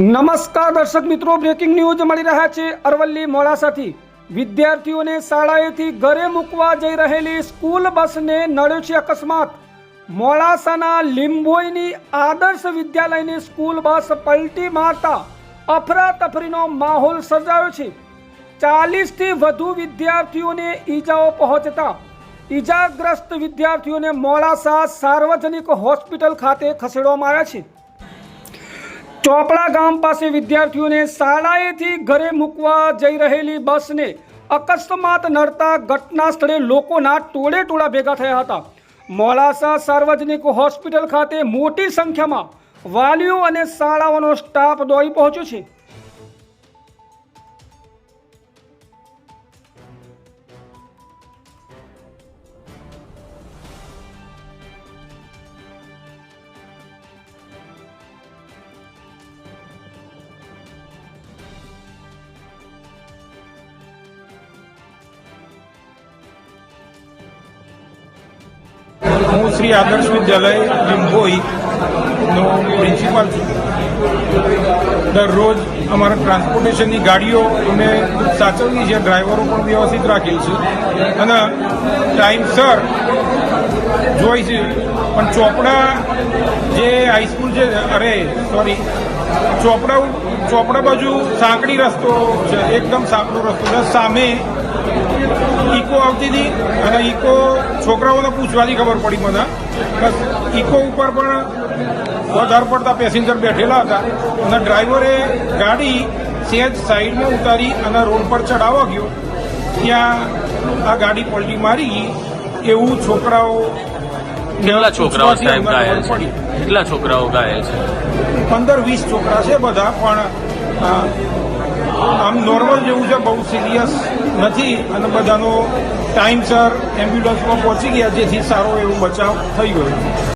નમસ્કાર દર્શક મિત્રો બ્રેકિંગ ન્યૂઝ મળી રહ્યા છે અરવલ્લી મોડાસાથી. વિદ્યાર્થીઓને શાળાએથી ઘરે મૂકવા જઈ રહેલી સ્કૂલ બસને નડ્યો છે અકસ્માત. મોડાસાના લીંબોઈની આદર્શ વિદ્યાલયની સ્કૂલ બસ પલટી મારતા અફરાતફરીનો માહોલ સર્જાયો છે. ચાલીસથી વધુ વિદ્યાર્થીઓને ઈજાઓ પહોંચતા. ઈજાગ્રસ્ત વિદ્યાર્થીઓને મોડાસા સાર્વજનિક હોસ્પિટલ ખાતે ખસેડવામાં આવ્યા છે. ચોપડા ગામ પાસે વિદ્યાર્થીઓને શાળાએથી ઘરે મૂકવા જઈ રહેલી બસને અકસ્માત નડતા ઘટના સ્થળે લોકોના ટોળે ટોળા ભેગા થયા હતા. મોડાસા સાર્વજનિક હોસ્પિટલ ખાતે મોટી સંખ્યામાં વાલીઓ અને શાળાઓનો સ્ટાફ દોડી પહોંચ્યો છે. હું શ્રી આદર્શ વિદ્યાલય લીંબોઈ નો પ્રિન્સિપાલ છું. દરરોજ અમારા ટ્રાન્સપોર્ટેશનની ગાડીઓ અમે સાચવીએ છે ડ્રાઈવરો પણ વ્યવસ્થિત રાખેલ છે અને ટાઈમસર જોઈ છે. પણ ચોપડા જે હાઈસ્કૂલ છે, અરે સોરી ચોપડા ચોપડા બાજુ સાંકડી રસ્તો છે, એકદમ સાંકડો રસ્તો છે. સામે ઇકો આવતી હતી અને ઇકો છોકરાઓને પૂછવાની ખબર પડી મને. બસ, ઇકો ઉપર પણ વધારે પડતા પેસેન્જર બેઠેલા હતા. અને ડ્રાઈવરે ગાડી સેજ સાઈડમાં ઉતારી અને રોડ પર ચડાવવા ગયો. ત્યાં આ ગાડી પલટી મારી ગઈ એવું છોકરાઓ કેટલા છોકરાઓ સાહેબ ઘાયલ છે. કેટલા છોકરાઓ ઘાયલ છે? પંદર વીસ છોકરા છે બધા પણ આમ નોર્મલ જેવું છે બહુ સિરિયસ નથી. અને બધાનો ટાઈમસર એમ્બ્યુલન્સમાં પહોંચી ગયા જેથી સારો એવો બચાવ થઈ ગયો.